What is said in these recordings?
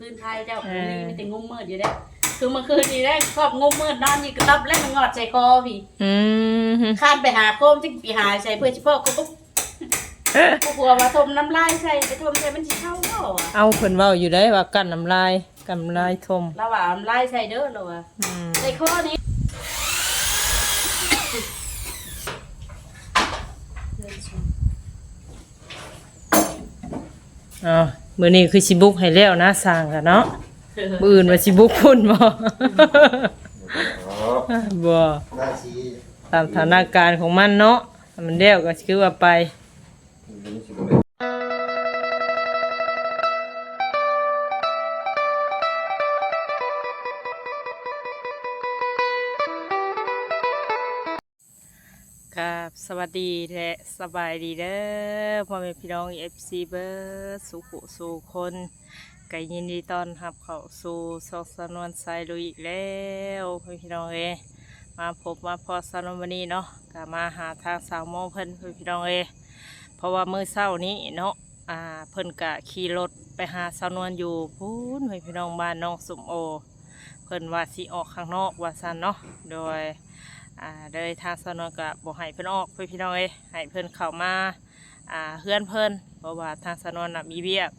พื้นไทยเจ้าเอพื้นอนี้มีแต่งุ้มมืดอยู่ได้อคือเมื่อคืนนี้ได้ครอบงุ้มมืดนอนนี่กระตับเล่นมันงอดใจคอพี่อืมคานไปหาโคมที่ไปหาใส่เพื่อเฉพาะก็ปุ๊บกูกลัวว่าทมน้ำลายใส่ไปทมใส่มันสิเข้าเนาะเอาเพิ่นเว้าอยู่ได้ว่ากั้นน้ำลายกั้นน้ำลายทมเราว่าน้ำลายใส่เด้อเราว่าอืมใส่ข้อนี้อ๋อ มื้อนี้คือสิบุกให้แล้วนะสร้างกันเนาะมื้ออื่นว่าสิบุกพุ่นบ่ บ่หน้าชีตามสถานการณ์ของมันเนาะถ้ามันแล้วก็คือว่าไปครับ สวัสดีและสบายดีเด้อพ่อแม่พี่น้อง FC เบอร์สุขุสู่คนก็ยินดีต้อนรับเข้าสู่ซอกสนวนสายลุยอีกแล้วพ่อพี่น้องเอมาพบมาพอสนวนวันนี้เนาะก็มาหาทางสาวโมเพิ่นพ่อพี่น้องเอเพราะว่ามื้อเช้านี้เนาะอ่าเพิ่นกะขี่รถไปหาสาวนวลอยู่พูนพ่อพี่น้องบ้านน้องสมโอ เพิ่นว่าสิออกข้างนอกว่าซั่นเนาะโดย อ่าโดยทางสนนก็บอกให้เพิ่อนออกเพื่อพี่น้องเอ้ยให้เพิ่อนเข้ามาอ่าเฮื่อนเพิ่อนเพราะว่าทางสนนะมีเวียก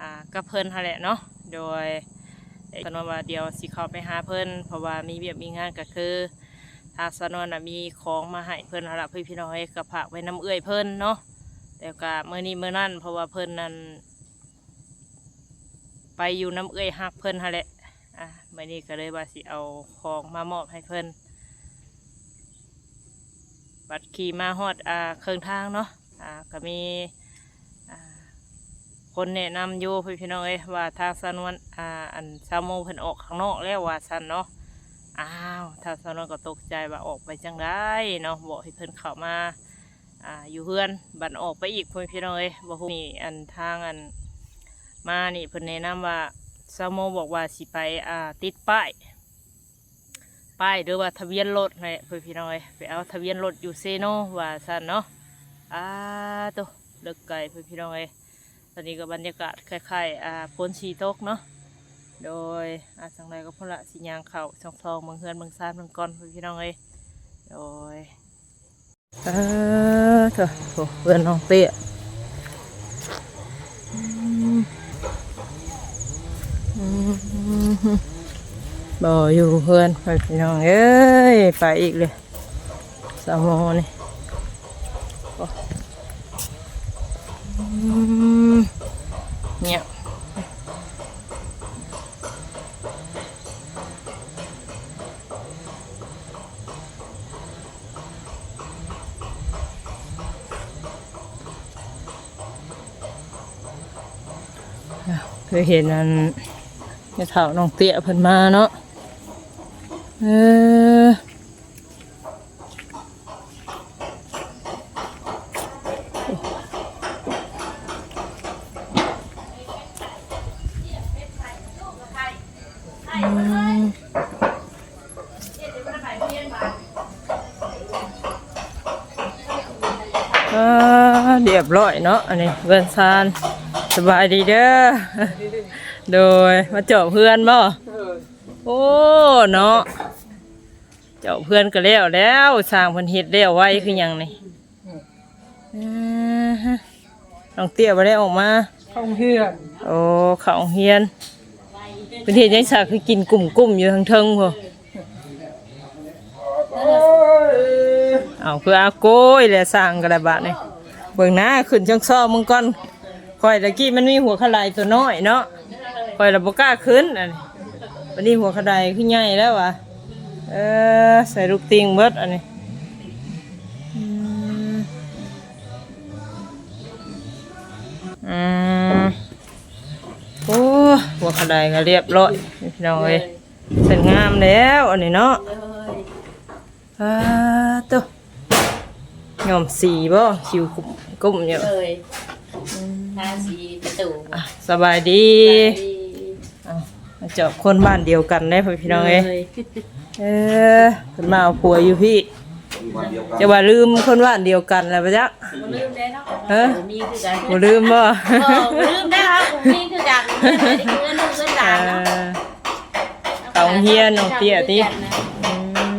อ่ากับเพิ่นหั่นแหละเนาะโดยสนวนว่าเดียวสิเข้าไปหาเพิ่อนเพราะว่ามีเวียกมีงานก็คือทางสนนะมีของมาให้เพิ่นหั่นละเพื่อพี่น้องเอ้ยก็ฝากไว้น้ำเอื้อยเพิ่อนเนาะแต่ก็มื้อนี้เมื้อนั้นเพราะว่าเพิ่อนนั้นไปอยู่น้ำเอื้อยฮักเพิ่อนหั่นแหละอะเมื้อนี้ก็เลยว่าสิเอาของมามอบให้เพิ่อน บัดขี่มาฮอดอ่าเครื่องทางเนาะอ่าก็มีอ่าคนแนะนำอยู่พี่พี่น้องเอ้ยว่าทางสนวนอ่าอันซาโมเพิ่นออกข้างนอกแล้วว่าสันเนาะอ้าวทางสนวนก็ตกใจว่าออกไปจังได้เนาะบอกให้เพิ่นเข้ามาอ่าอยู่เฮือนบัดออกไปอีกพี่พี่น้องเอ้ยบ่ฮู้นี่อันทางอันมานี่เพิ่นแนะนำว่าซาโมบอกว่าสิไปอ่าติดป้าย ป้ายหรือว่าทะเบียนรถนั่นแหละเพื่อนพี่น้อยไปเอาทะเบียนรถอยู่เซโนว่าสันเนาะอ่าตัวเลิกไก่เพื่อพี่น้อยตอนนี้ก็บรรยากาศคล้ายๆอ่าฝนชีตกเนาะโดยอาจังไรก็พละสิยางเข่าช่องทองเมืองเฮือนเมืองซานเมืองกอนเพื่อพี่น้องเลยโดยเออเถอะโถ่เพื่อนน้องเตี้ยอืมอืม บ่อยู่เพื่อนไปพี่น้องเอ้ยไปอีกเลยสามโมงนี่เนี่ยเคยเห็นอันเนี่ยเถ่าน้องเตี้ยเพิ่นมาเนาะ เออเรียบร้อยเนาะอันนี้เพื่อนซานสบายดีเด้อโดยมาเจาะเพื่อนบ่โอ้เนาะ พื่อนก็แล้วแล้วสร้างเพันเฮ็ดแล้วไว้คือหยังนี่อ่าฮะน้องเตี้ยบ่ได้ออกมาท่องเพื่อนโอ้เของเฮียนเป็นเฮ็ดจังซาคือกินกลุ่มๆอยู่ทางเทิงพุ่นเอาคืออาโกยแหละสร้างกระบะนี่เบิ่งหน้าขึ้นจังซ้อมึงก่อนค่อยตะกี้มันมีหัวขลายตัวน้อยเนาะค่อยละบ่กล้าขึ้นอันนี้วันนี้หัวกระไดขึ้นใหญ่แล้ววะ เออใส่ลูกติงเบิดอันนี้อืมอืมโอ้หัวกระไดก็เรียบร้อยพี่น้องเอ้ยเสร็จงามแล้วอันนี้เนาะเอ้ยอ่าตัวยอมสีบ่คิวกุ้มกุ้มอยู่เอ้ยทาสีประตูอะสบายดีอะมาเจาะคนบ้านเดียวกันได้อพี่น้องเอ้ย เออเพิ่นมาเอาผัวอยู่พี่วันเดียวกันจะว่าลืมคนว่านเดียวกันแล้วปะจ๊ะ บ่ลืมได้เนาะเอ้อบ่มีคือกันบ่ลืมบ่บ่บ่ลืมได้ครับบ่มีคือกันเพื่อนได้คือเพื่อนลูกเพื่อนหลลานเนาะเก่าเฮียนน้องเตี้ยติ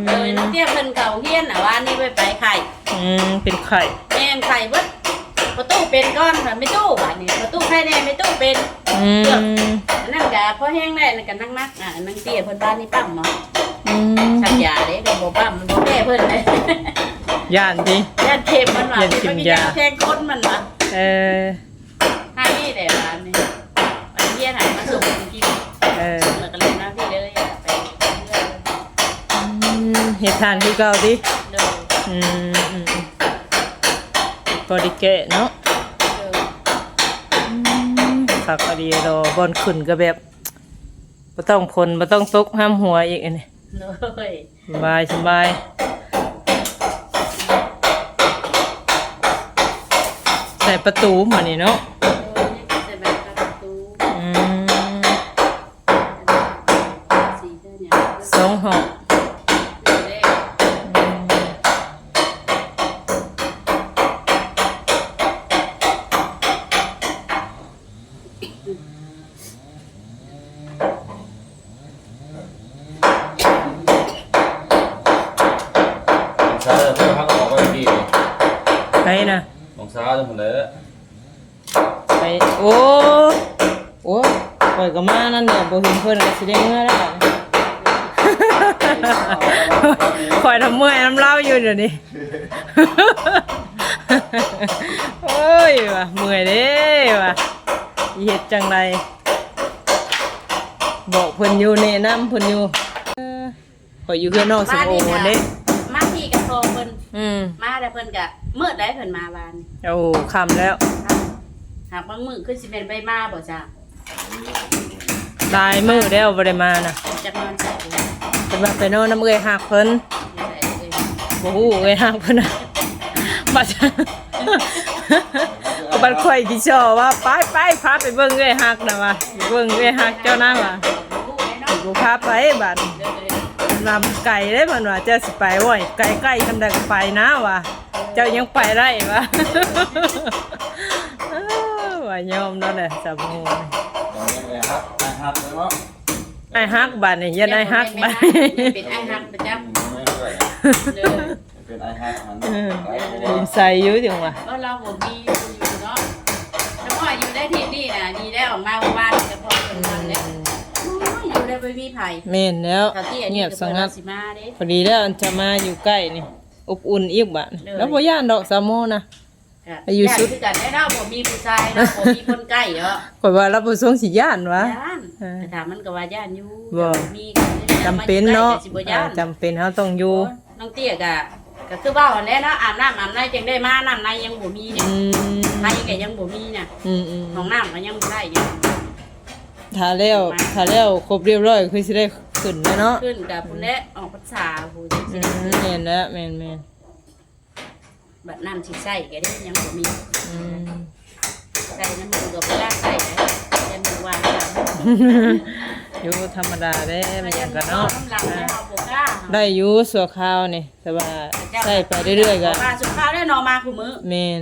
เออน้องเตี้ยเพิ่นเก่าเฮียนน่ะว่านี่ไปไปไข่ อืมเป็นไข่แม่นไข่เบิดประตูเป็นก้อนค่ะไม่ตู้บาดนี้ประตูไข่แน่ไม่ตู้เป็นอืมอันนั่นก็พอแห้งได้นั่นก็นั่งนักอะอันนั่งเตี้ยเพิ่นบ้านนี่ปั๊มเนาะอืม ชักยาเด้ก็บ่ปั๊มมันบ่แม่เพิ่นเลยย่านติยันเข็มมันว่ายันกินยา แทงก้นมันว่าเออหานี่แหละร้านนี้อันเฮียนหายมาส่งที่เออแล้วก็เลยนะพี่เลยอะไปเรื่อยอืมเฮ็ดทานคือเก่าติๆเลยอืมอืมอืมบริเกะเนาะเลยสักอะดีรอบอนขึ้นก็แบบบ่ต้องพลบ่ต้องตกห้ามหัวอีกอันนี้ เลยสบายสบายใส่ประตูมานี่เนาะ ก็มานั่นเนี่ยบ่เห็นเพิ่นก็สิได้เมื่อแล้วบัดนี้ คอยทำเมื่อยน้ำเล่าอยู่เดี๋ยวนี้ โอ้ยว่ะเมื่อยเด้ว่ะอีเฮ็ดจังไรบอกเพิ่นอยู่แนะนำเพิ่นอยู่เออขอยอยู่เพื่อนนอกสมโอเด้มาที่กระโทรเพิ่นอืมมาแต่เพิ่นก็มืดได้เพิ่นมาบานโอ้คำแล้ว หากบางมื้อคือสิเป็นใบมาบ่จ้ะ ตายมือแล้วบ่ได้มาน่ะจักนอนใส่เลยเพิ่นว่าไปนอนน้ำเอ้ยหักเพิ่นใส่เลยบ่ฮู้เอ้ยหักเพิ่นน่ะบัดบัดข่อยสิชอว่าไปไปพาไปเบิ่งเอ้ยหักน่ะว่ะไปเบิ่งเอ้ยหักเจ้านะว่ะรู้ไหมเนาะบ่พาไปบัด เด้อเลยนำไก่ได้มันว่าเจ้าสิไปโว้ยไก่ใกล้กันได้ก็ไปนะว่ะเจ้ายังไปได้วะ เอ้อว่ายอมนั่นแหละจับงูตอ นนี้ไอ้ฮักไอ้ฮักเลยว่าไอ้ฮักบัดนี่ยันไอ้ฮักบัดเป็นไอ้ฮักประจำไม่ด้วยเลยเป็นไอ้ฮักอันเออไอ้ดินใส่อยู่จังว่ะก็เราบ่มีอยู่เนาะแล้วก็อยู่ได้ที่นี่น่ะดีแล้วมาบ้านก็พอเป็นวันแล้วอยู่ได้บ่มีไผแม่นแล้วถ้าที่อันนี้เงียบก็สเพิ่นงัว่าดสิมาเด้พอดีแล้วอันจะมาอยู่ใกล้นี่อบอุ่นอีกบัดเลยแล้วบ่ย่านดอกสามโมนะ อายุสุด คือกันได้เนาะบ่มีผู้ชายเนาะบ่มีคนใกล้เนาะข่อยว่ารับบ่ทรงสิย่านวะ ย่านเออแต่ถามมันก็ว่าย่านอยู่บ่มีกันนี่แหละจำเป็นเนาะมอยู่ใกล้ก็สิบ่ย่านจำเป็นเฮาต้องอยู่น้องเตี้ยก็ก็คือเว้าอันนี้เนาะอาบน้ำอาบในจังได้มาน้ำในยังบ่มีเนี่ยอืมในก็ยังบ่มีเนี่ยอืมอืมห้องน้ำก็ยังบ่ได้อยู่ ถ้าแล้วถ้าแล้วครบเรียบร้อยคือสิได้ขึ้นแล้วเนาะขึ้นกับพุ่นและออกพรรษาผู้จังอืซี่มแม่นแล้วแม่นแม่น บัดน้ำสิใช้ก็ได้ยังบ่มีอืมใส่น้ำมันก็บ่ได้ใส่นะยันบ่ว่าอยู่ธรรมดาเด้มันหยังกันเนาะน้ำหลังให้เฮาบ่กล้าได้อยู่สัวข้าวนี่แต่ว่าใส่ไปเรื่อยๆก็ว่าสุขภาพได้นอนมาคู่มื้อ แม่น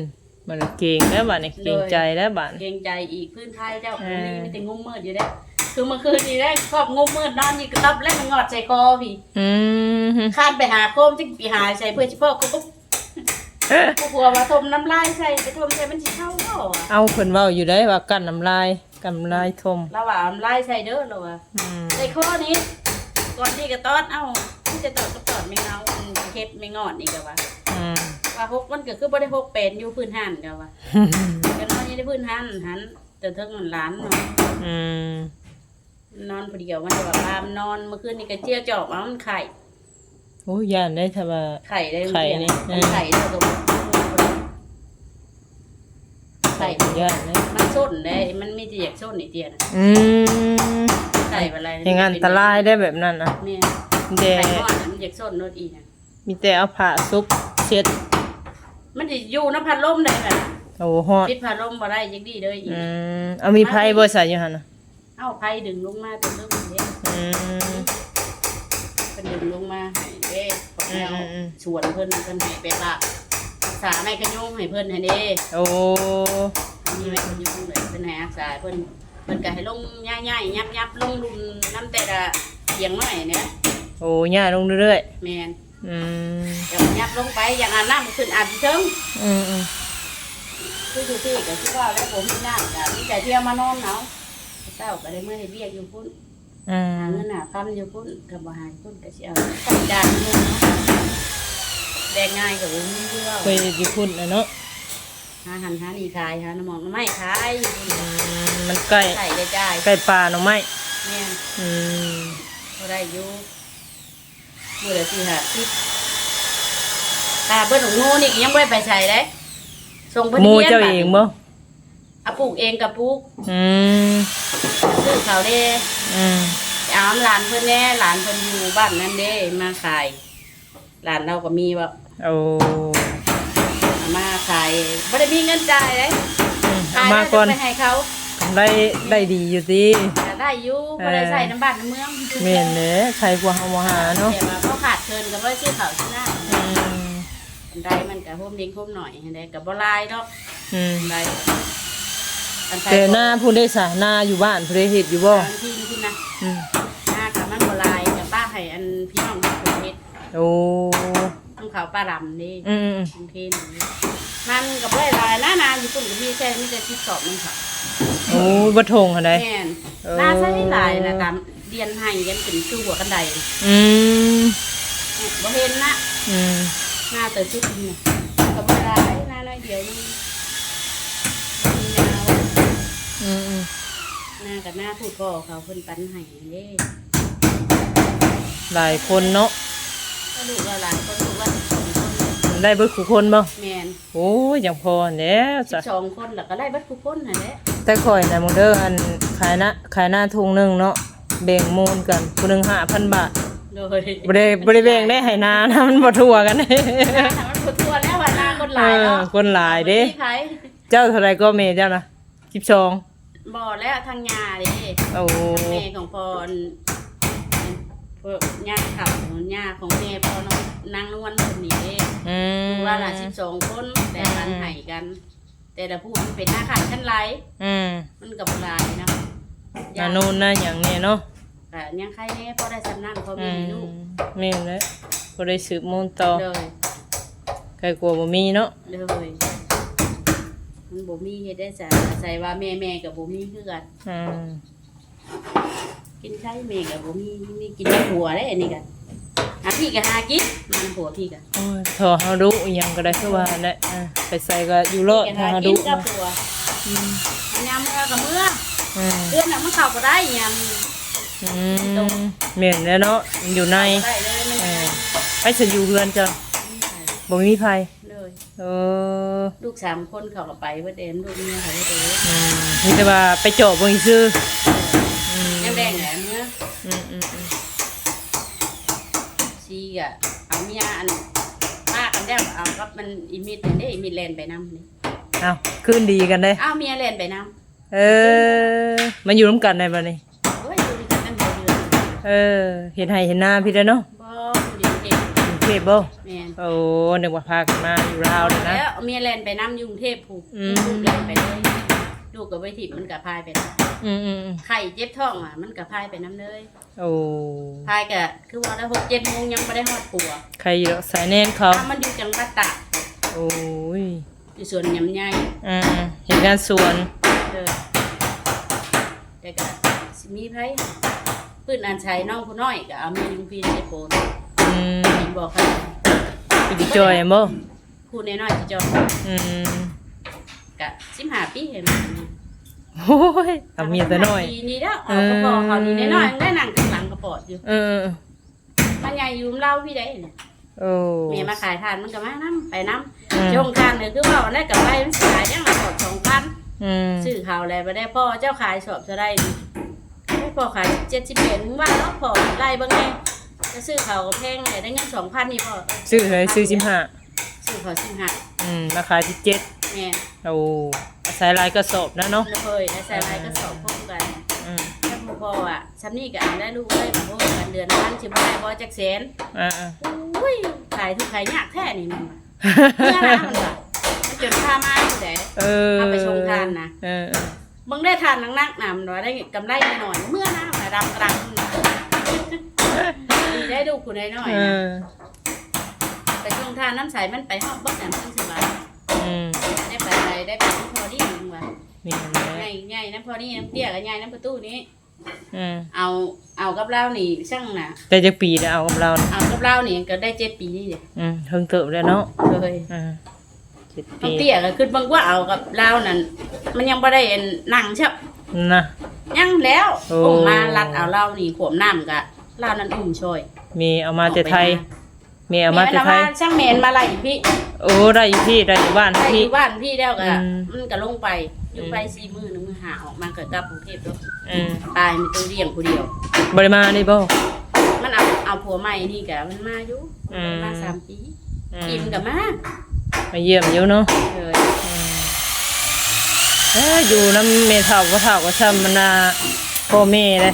มันเก่งแล้วบัดนี้เก่งใจแล้วบัดเกรงใจอีกพื้นไทยเจ้าเอคนอนี้มีแต่งุ้มมืดอยู่ได้อคือเมื่อคืนนี้ได้ครอบงุ้มมืดนอนนี่กระตับแล้วมันงอดใส่คอพี่อืมข้านไปหาโคมที่ไปหาใส่เพื่อชิพ่อก็ปุ๊บ ผู้ผัวมาทมน้ำลายใส่ไปทมใส่มันสิเข้าเนาะเอาเพิ่นเว้าอยู่ได้ว่ากั้นน้ำลายกั้นน้ำลายทมเราว่าน้ำลายใส่เด้อเราว่าอืมใส่ข้อนี้ก่อนที่กระตอนเอ้าที่จะตอดก็ตอดไม่เงาอืมเฮ็ดไม่งอดนี่ก็ว่า อืมว่าหกมันก็คือบ่ได้หกเป็นอยู่พื้นหันก็ว่าก็นอนอยู่ในพื้นหันหันแต่เทิงมันหลานเนาะ อืมนอนผู้เดียวมันจะแบบพามนนอนเมื่อคืนนี่ก็เจียวจอกเอามันไข่ โอ้ย่านได้ถ้าว่า ไข่ได้ไข่นี่เรียไข่ได้ตัวไข่ย่านได้มันส้นได้มันมีแต่อยากส้นไอเตียนะอืมไข่อะไรอย่างอันตรายได้แบบนั้นนะเนี่ยแต่ไข่ก้อนน่ะมันอยากส้นรถอีนะมีแต่เอาผ้าซุปเช็ดมันจะอยู่น้ำพัดลมได้แบบโอ้ฮอดปิดพัดลมบ่ได้ยังดีเลยอีกอืมเอามีไพ่บ่ใส่อยู่หั่นน่ะเอาไผ่ดึงลงมาตัวเริ่มเด้อืมเป็ นดึงลงมาให้เด้พวกแนวอืมอืม ชวนเพิ่นเพิ่นให้ไปละรักษาไม่กระยุ่งให้เพิ่นให้เด้โอ้มีไม่กระยุ่งเลยเพิ่นให้รักษาเพิ่นมันก็ให้ลงย่ายๆยับๆลงรุมน้ำแต่ละเสียงหน่อยเนี่ยโอ้ย่าลงเรื่อยแมนๆอืมเดี๋ยวยับลงไปอย่างอาบน้ำขึ้นอาบเชิง อืมอืมคืออยู่ที่ก็คิดว่าแล้วผมมีน้ำก็มีแต่เที่ยวมานอนเนาะเศร้าก็ได้เมื่อให้เรียกอยู่พุ่น อืหามเงินหาคำอยู่พุ่นกับบ่หายพุ่นก็สิเอาตัดจานเงินเนาะแดงง่ายกับผมมีเรื่องเคยอยู่พุ่นนะเนาะหาหันหานี่ขายหาน้ำมันไม่ขายอืมมันใกล้ใส่ได้จ่ายใกล้ป่าหน่อไม้แม่นอืมก็ได้อยู่เมื่อไรสิฮะที่ตาเบิ้ลของงูนี่ก็ยังไม่ได้ไปใส่เลยส่งเพิ่นหมูเรียนเจ้าเองบ่เอาปลูกเองกับปลูกอืม ซื้อเขาเด้อืมเอาหลานเพิ่นแน่หลานเพิ่นอยู่บ้านนั่นเด้มาขายหลานเราก็มีว่าโอ้เอามาขายไม่ได้มีเงินจ่ายเลยอืมขายมาแล้วก่อนจะไปให้เขาได้ได้ดีอยู่สิแต่ได้อยู่ไม่ได้ใส่น้ำบ้านน้ำเมืองแม่นเด้ใครกว่าเฮาบ่หาเนาะแต่ว่าเขาขาดเคินก็บ่ได้ซื้อเขาวซื้อหน้าอืมอันใดมันก็พุ่มเลี้ยงพุ่มหน่อยอันใดก็บ่หลายดอกอืมอันใดอันใด แต่หน้าผู้ได้สาหน้าอยู่บ้านผู้ได้เฮ็ดอยู่บ่บางที่ที่นะอืมหน้ากับมันบ่หลายกับป้าให้อันพี่น้องที่ถูกเฮ็ดโอ้ต้องเขาป้าดำนี่อืมอืมบางทีนี่มันก็บ่ได้หลายหน้านาอยู่ปุ่นก็มีแค่มีแต่ที่สอบมันค่ะโอ้บ่ทงหั่นใดแม่นเออหน้าใช้หลายนะตามเรียนให้กันเป็นคือหัวกันไดอืมบ่เห็นนะอืมหน้าเติบชุดนี่ก็บ่ได้หน้าน้อยเดียวนึงมียาว อืมอืมหน้ากับหน้าพูดพ่อเขาเพิ่นปันให้เด้หลายคนเนาะก็ลูกเราหลานคนลูกว่าสิบสองคนได้เบิดคู่คนบ่แมนโอ้ยยังพอแล้วสิจ้ะบสองคนแล้วก็ได้เบัดทุกคนนั่นแหละแต่ข่อยน่ะมึงเด้ออันขายหน้าขายหน้าทุงหนึงเนาะแบ่งมูลกันผู้หนึง5,000บาทโดยบ่ได้บ่ได้แบ่งได้ให้นานะมันบ่ทั่วกันหน้ามันพูดทั่วแล้วว่าหน้าคนหลายเนาะเออคนหลายเด้ที่ไผเจ้าเท่าไหร่ก็เมเจ้านะ12 บ่แล้วทางยาเด้โอ้ทางแม่ของพรพวกย่าเขาย่าของแม่พ่อน้องนางนวลคนนี้เด้อืมลูกเราหลานสิบสองคนแต่ปันให้กัน แต่ละผู้มันเป็นหน้าขาดชั้นไรอืมมันกับหลายนะนานูนนะอย่างนี้เนาะแต่ยังใครแน่พอได้สำนักพออืมีมลูกแม่นแล้วบ่ได้สืบมูลต่อเลยใครกลัวบ่มีเนาะเลย มันบ่มีเฮ็ดได้จ้ะใส่ว่าแม่แม่กับบ่มีคือกันอืมกินใช้แม่กับบ่มีมีกินแต่หัวได้อันนี้กันหาพี่ก็หากินมันหัวพี่ก็โอ้ยถ้าเฮาดุอิหยังก็ได้คือว่าแหละอะไปใส่ก็อยู่รอดพี่ก็ถ้าหาเฮากิดุนกับหัวอืมอันยามเมื่อกับเมื่ออืมเดือนน่ะมันเข้าบ่ได้ยามอืมแม่นแล้วเนาะอยู่ในบ่ได้เลยมันเออไปสิอยู่เรือนจ้ะบ่มีไผ เลยเออลูกสามคนเขาก็ไปเบิดเดมลูกเมียเขาเบิดเดมอืมมีแต่ว่าไปเจาะเบิ่งซื่ออืมยังแดงแหละเมื่ออืมอืมอืมซีกะเอาเมียอันป้ากันแล้วเอากับมันอีมิดนี่เด้อีมิดแลนไปนำนี่เอ้าคืนดีกันได้อ้าวเมียแลนไปนำเออ มันอยู่ร่วมกันได้บ่นี่โอ้ยอยู่ด้วยกันตั้งแต่เดือนเออ เห็นไห้เห็นหน้าพี่แล้วเนาะบ่อยู่เด็ก กรุงเท พบ่แม่นโอ้นึกว่าพากันมาอยู่ลาวเลยนะ แล้วเมียแลนไปนำอยู่กรุงเทพผูกอืม ลูกแลนไปเลยลูกกับไว้ทิพมันกับพายไปนำอืมอืมอืมไข่เจ็บท้องอะ มันกับพายไปนำเลยโอ้พายกะคือว่าแล้วหกเจ็ดโมงยังไม่ได้ฮอดปัวใครอยู่ดอกสายแน่นเขาถ้ามันอยู่จังหวัดตากโอ้ยอยู่สวนยำใหญ่อืมอืมเห็นงานสวนเลยแต่ก็สิมีไผพื้นอันชัยน้องผู้น้อยก็เอาเมียลุงพีนได้โปรดอื มเห็นบอกค่ะพี่ดิจอยบ่ผู้น้อยๆที่เจออืมกะสิบห้าปีเห็นไหมโอ้ยเอาเมียแต่น้อย ปีนี้แล้วเอากระป๋อเขานี่น้อยๆได้นั่งข้างหลังกระป๋ออยู่เออ มันใหญ่อยู่เล่าพี่ได้เนี่ยโอ้แม่มาขายทานมันก็มาน้ำไปน้อืมำช่วงทานเนี่ยคือว่าวันแรกกับไปมันขายยังละสอบสองพันอืมซื้อข่าวอะไรไปได้พ่อเจ้าขายสอบจะได้ดิให้พ่อขายเจ็ดสิบเอ็ดมึงว่าแล้วพ่อไล่เบ้างไง จะซื้อข่าวก็แพงเลยได้เงินสองพันนี่พ่อซื้อเลยซื้อ15ซื้อข่าวสิบห้าอืมราคาที่เจ็ดแม่โอ้อาศัยลายกระสอบนะเนาะแล้วเคยแล้วใส่อะไรก็สอบพร้อมกันอืมถ้าพ่อพ่ออะชั้นนี่ก็อ่านได้ลูกเลยพ่อกันเดือนละพันชิบได้พ่อจักแสนอ่าอ่าอุ้ยขายทุกขายยากแท้นี่มันว่ะเมื่อนะมันว่ะมันจนพามาอยู่แต่เออเอาไปชงทานนะ เออเออมึงได้ทานนักๆหนำหน่อยได้กำไรหน่อยเมื่อหน้ามาดำกรัง ดีได้ดูคุณได้หน่อยเอนะอไปช่วงทานน้ำใสมันไปหอบบักน้ำมันสบายอืมได้ไปไหนได้ไปพอดีมึงว่ะมีแหละง่ายง่ายน้ำพอดีน้ำเตี้ยกับง่ายน้ำประตูนี้ อืมเอาเอากับเรานี่ช่างน่ะ แต่จะปีแล้วเอากับเราน่ะเอากับเรานี่ก็ได้เจ็ดปีนี่เดียอืมเพิ่งเติบแล้วเนาะเลยอืมเจ็ดน้ปีำเตี้ยก็ขึ้นบางว่าเอากับเรานั่นมันยังไม่ได้นั่งใช่ปะนะ ยังแล้วโอ้อุ้มมาลัดเอาเรานี่ขวมน้ำกะเรานั่นอุ้มช่วย มีเอามาแต่ไทยมีเอามาแต่ไทยแช่างเมนมาไล่พี่โอ้ได้อยู่ที่ได้อยู่บ้านไล่อพี่ ยู่บ้านพี่แล้วก็อืม มันก็ลงไปอยู่อืมไปสี่มือหนึงมือหาออกมาเกิดกับกรุงเทพแล้วอืมตายมีตัวเลี้ยงผู้เดียว บริมาได้บ่ มันเอาเอาผัวใหม่นี่กะมันมาอยู่อืม มาสามปีอืกินกับมามาเยี่ยมอยู่เนาะเลยเอ้ยอยู่น้ำเมเท่าก็เท่าก็ซ้ำมันน่ะพ่อแม่เลย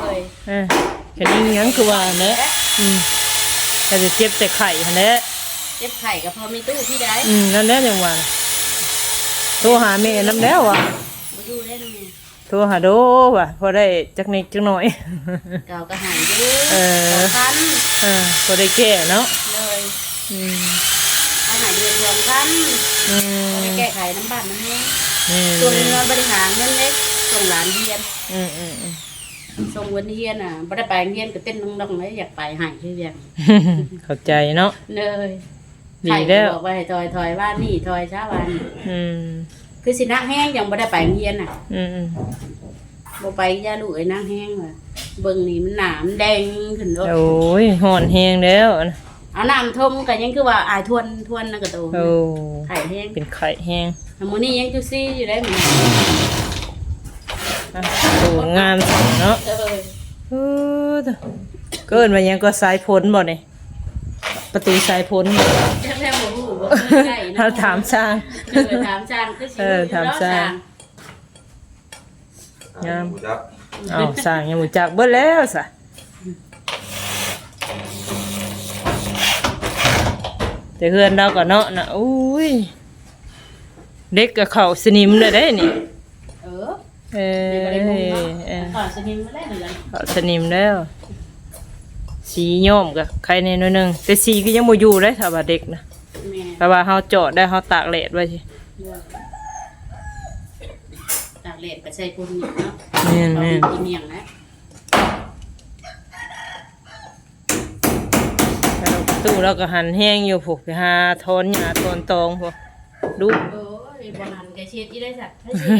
เลยเออ แค่นี้ยังคือว่าเนอะอืมแต่จะเจ็บแต่ไข่หั่นแหละเจ็บไข่กับพอมีตู้พี่ได้อืมนั่นแหละจังหวะโทรหาแม่น้ำแล้วว่ะมาดูได้นะแม่โทรหาโดว่ะพอได้จักนิดจักหน่อย เก่าก็หายอยู่เออ สองพันเออพอได้แก้เนาะเลยอืมเอาหายเดือนรวมกันอืมไปแก้ไขน้ำบ้านน้ำเนี้ยอืมส่วนเงินบริหารเงินเล็กส่งหลานเรียนอืมอืมอืม ส่งวันเรียนอะบ่ได้ไปเรียนก็เต้นน้องๆเลยอยากไปใหายที่เรียนเข้าใจเนาะเลยดีแล้วใครก็บอกว่าให้ถอยถอยว่านี่ถอยช้าวันอืมคือสินักแห้งยังบ่ได้ไปเรียนอะอืมอืมบ่ไปย่าลูกไอ้นางแห้งว่ะเบิ่งนี่มันหนามนแดงขึ้นรถโอ้ยห่อนแหงแล้วนะเอาน้ำท่มก็ยังคือว่าอายทวนทวนนะกระโตโอ้ไข่แห้งเป็นไข่แหงมื้อนี้ยังจุซี่อยู่ได้มื้ออะ โอ้งามจังเนาะเออเออเกินมายังก็สายพ้นบ่เนี่ยประตูสายพ้นบ่แท้ๆบ่ฮู้บ่เคยได้นะถ้าถามช่างเออถามช่างคือสิเออถามช่าง งามครับเอาสร้างยังหมูจักเบิดแล้วสะแต่เพื่อนเราก็เนาะนะอุ้ยเด็กกับเขาสนิมเลยได้นี่เออ เอมีบ่ได้งงเนาะเออขอสนิมมาได้เหมือนกันเขาสนิมแล้ว สีย้อมกับใครในน้อยหนึงแต่สีก็ยังบ่อยู่เลยถ้าว่าเด็กนะแม่แต่ว่าเฮาจอดได้เฮาตากแดดไว้สิตากเลดก็ใช้ปุ่นนี่เนาะแม่นเอาแม่นกินเมียงนะแล้วตู้เราก็หันแห้งอยู่พวกไปหาทอนหญ้าทอนตองพวกดูโอ้ ยบ่หันก็เช็ดอีได้สักถ้าเฮ็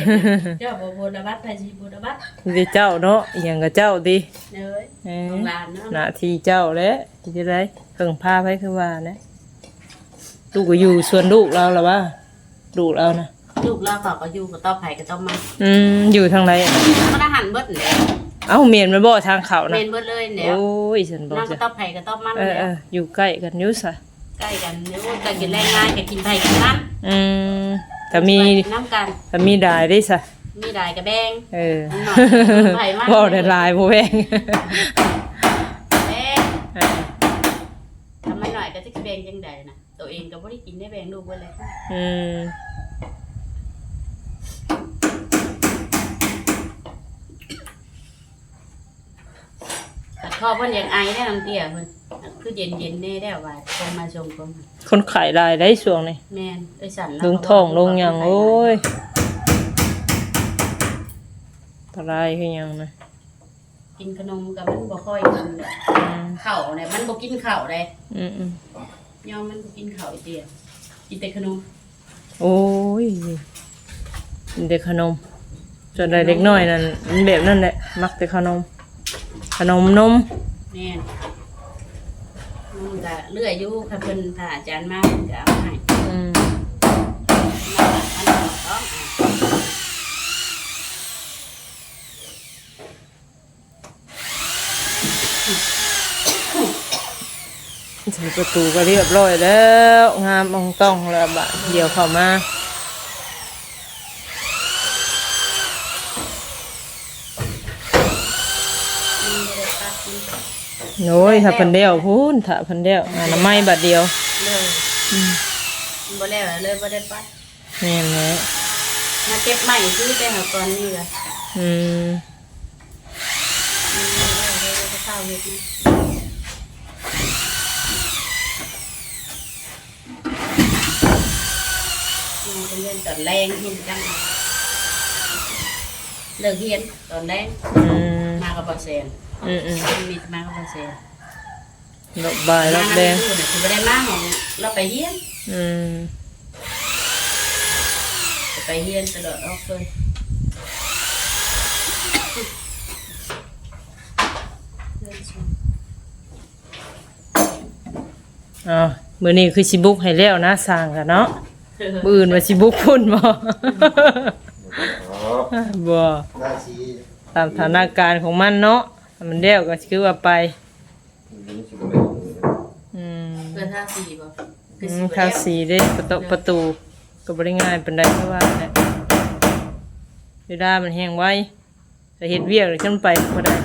ดเจ้าบ่บ่ระบัดไผสิบ่ระบัดที่เจ้าเนาะอหย่างกับเจ้าดิเด้ยเอของหลานเนาะหน้าที่เจ้าแหล้วที่จะได้เพิ่งพาไปคือว่านะลูกก็อยู่ส่วนลูกเราหรอวะลูกเรานะลูกเราเขาก็อยู่กับต้อไผก็ต้องมาอืมอยู่ทางไหนอะมันอาหารเบิดแล้วเอ้าเมียนมันบ่ทางเขานะเมนะนเบิดเลยแล้วโอ้ยฉันบอกน้องก็จะต้อไผก็ต้องมันเออแล้เอออยู่ใกล้กันอยุ่สะใกล้กันเดี๋ยวก็กินแรงง่ายก็กินไผกินมันอืม ถ้ามีน้ำกันถ้ามีได้ได้สะมีได้กับแบงเออหน่อยไผ่มากบ่ได้หลายบ่แพงแบงเออทำไมหน่อยก็จะแบงจังใดนะตัวเองก็บ่ได้กินได้แบงลูกเบิดเลยอืมแต่พ่อเพิ่นยังไอได้น้ำเตี้ยเพิ่น คือเย็นเย็นๆแน่ได้ว่าคงมาชมก็มาคนขายได้ได้ช่วงนี้แม่นไอ้สันลงท้องลงหยังโอ้ยตรายคือหยังนะกินขนมกับมันบ่ค่อยกินเลยอืมข้าวเนี่ยมันบ่กินข้าวเลยอืมอืมยอมมันบ่กินข้าวไอ้เตี้ยกินแต่ขนม โอ้ยกินแต่ขนมจนได้เด็กน้อยนั่นมันแบบนั่นแหละมักแต่ขนมขนมนมแม่นมัน ก็เลื่อยอยู่ค่ะเพิ่นถ้าอาจารย์มาเพิ่นก็เอาให้อืมมันก็ต้องใส่ประตูก็เรียบร้อยแล้ว งามมองต้องแล้วบะเดี๋ยวเข้ามา มีบ่ได้ตัดมัน โอ้ยถ้าเพันเดียวพูนถ้าเพันเดียวอ่าน้ำไม้บัดเดียวเลยอืมมันบ่แล้วเลยบ่ได้ปัดแม่นแหละมาเก็บใหม่ซื้อไปหาก่อนนี่ล่ะอืมอืมได้ได้ได้ข้าวเฮ็ดนะมันเป็นเรื่องตอนแรงเห็นจังเลิกเฮียนตอนแรงอืมมากับบ่แซน อืมอืมมีมากับบ่แซนดอกบายดอกแดงมาคือบ่ได้มาของเราไปเฮียนอืมไปเฮียนตลอดออกเลยอ๋อมื้อนี้คือสิบุกให้แล้วนะสร้างกันเนาะมื้ออื่นว่าสิบุกพุ่นบ่บ่ตามสถานการณ์ของมันเนาะ มันแล้วก็คือว่าไปนี่สิบ่ได้อืมเพื่อท่าสีบ่อืมทาสีเด้ประตูประตูก็บ่ได้ง่ายปานใดเพราะว่าเนี่ยเวลามันแห้งไวแต่เฮ็ดเวียกแล้วจนไปบ่ได้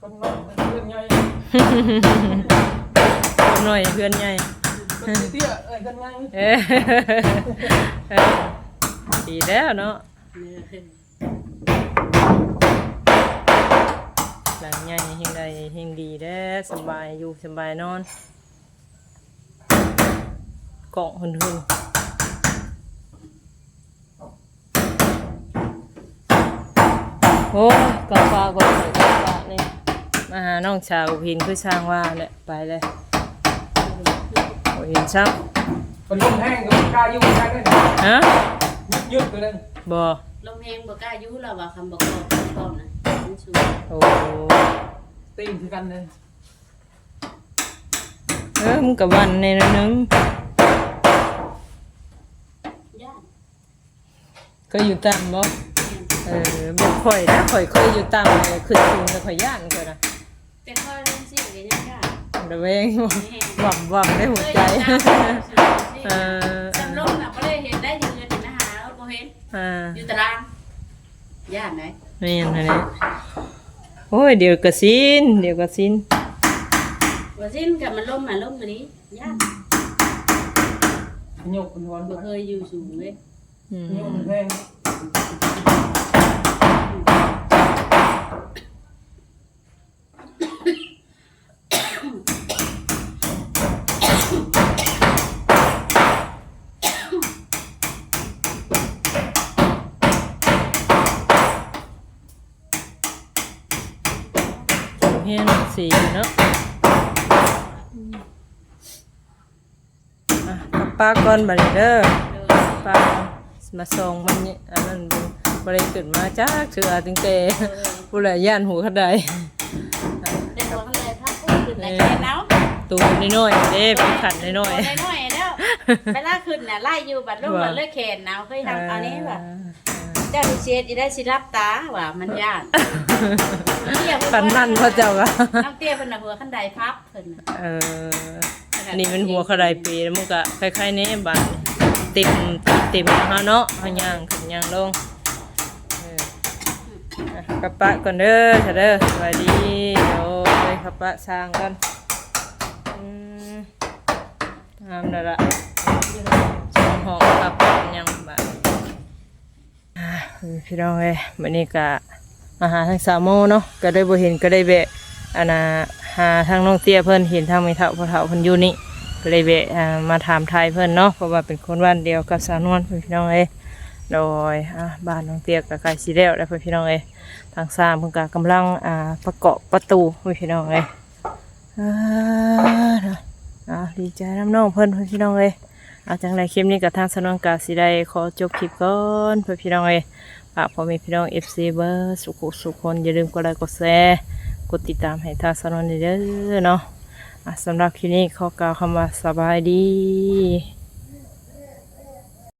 คนน้อยเพื่อนใหญ่ หน่อยเพื่อนใหญ่คนเตี้ยเอ้ยคนใหญ่เอ้ยเอ้ยดีแล้วเนาะหลังใหญ่เฮงใดเฮงดีแด้สบายอยู่สบายนอนเกาะหึนหึนโอ้ยกอฟ้ากอฝนกอฟ้านี่ มาหาน้องชาวพินคือช่างว่าแหละไปเลยโอ้ยเห็นซ้ำคนลุ่มแห้งก็กล้ายุ่งได้ด้วยฮะยึดยึดไปเลยบ่ลมแหงบ่กล้าอยู่แล้วว่าคำบอกบอกบอกนะมันสูงโอ้ตีนคือกันเลยเออมึงกับวันในนั้นนึงย่านเคยอยู่ต่ำบ่เออบ่ค่อยนะข่อยเคยอยู่ต่ำเลยขึ้นสูงแต่ข่อยย่านข่อยนะ แต่ค่อยเล่นสิ่งกันยังย่านระแวงหวั่มหวั่มในหัวใจเออจำลงน่ะบ่ได้เห็นได้ยังเงินนะหาแล้วบ่เห็นอ่าอยู่ตารางย่านไหนนี่อันนี้โอ้ยเดี๋ยวก็สินเดี๋ยวก็สินว่าสิ้นกับมันล่มมาล่มมานี้ย่านโยกคนวันบ่เคยอยู่สูงเลยอืมโยกแห้ง เฮียนสีเนาะอะกับป้าก่อนบัดนี้เด้อป้ามาส่งมันนี่อันนั้นบริเกิดมาจากเชือตั้งแต่ผู้ใดย่านหูขัดใดได้ตัวกันเลยครับขึ้นแต่แค่เนาะตูน้อยๆเด้เป็นขัดน้อยตัวน้อยๆแล้วเวลาขึ้นน่ะไล่อยู่บัดลงบัดเลิกแขนเนาเคยๆทำอันนี้ว่ะเจ้าดิเชดอีได้สิรับตาว่ามันยาก เตี้ยปันนั่นเขาเจ้าว่าน้ำเตี้ยเพิ่นน่ะหัวขันไดพับเพิ่นน่ะเอออันนี้เป็นหัวขัดใดปีแล้วมันก็คล้ายๆนี้บานเต็มเต็มเฮาเนาะเฮาย่างขึ้นย่างลงเอออะกระปะก่อนเด้อค่ะเด้อสวัสดีโอ้ยกระปะสร้างกันอืมงามแล้วล่ะสองห้องกับยังบาดอ่าพี่น้องเอ้ยวันนี้ก็ มาหาทางสามโมเนาะก็ได้บ่เห็นก็ได้แวะอันน่ะหาทางน้องเตี้ยเพิ่นเห็นทางไม่เฒ่าพ่อเฒ่าเพิ่นอยู่นี่ก็เลยแวะอ่ามาถามทายเพิ่นเนาะเพราะว่าเป็นคนบ้านเดียวกับสาวนวลพี่น้องเอ้ยโดยอ่าบ้านน้องเตี้ยก็ใกล้สิแล้วแล้วพี่น้องเอ้ยทางสามเพิ่นก็กำลังอ่าประกอบประตูพี่น้องเอ้ยอ่าอ่าดีใจน้ำน้องเพิ่นพี่น้องเอ้ยเอาจังไรคลิปนี้กับทางสนองกาสิได้ขอจบคลิปก่อนเพื่อพี่น้องเอย ฝากพ่อแม่พี่น้องเอฟซีเบอร์สุขสุขคน อย่าลืมกดไลค์กดแชร์กดติดตามให้ทางสนนเด้อเนาะอะสำหรับคลิปนี้ขอกล่าวคำว่าสบายดี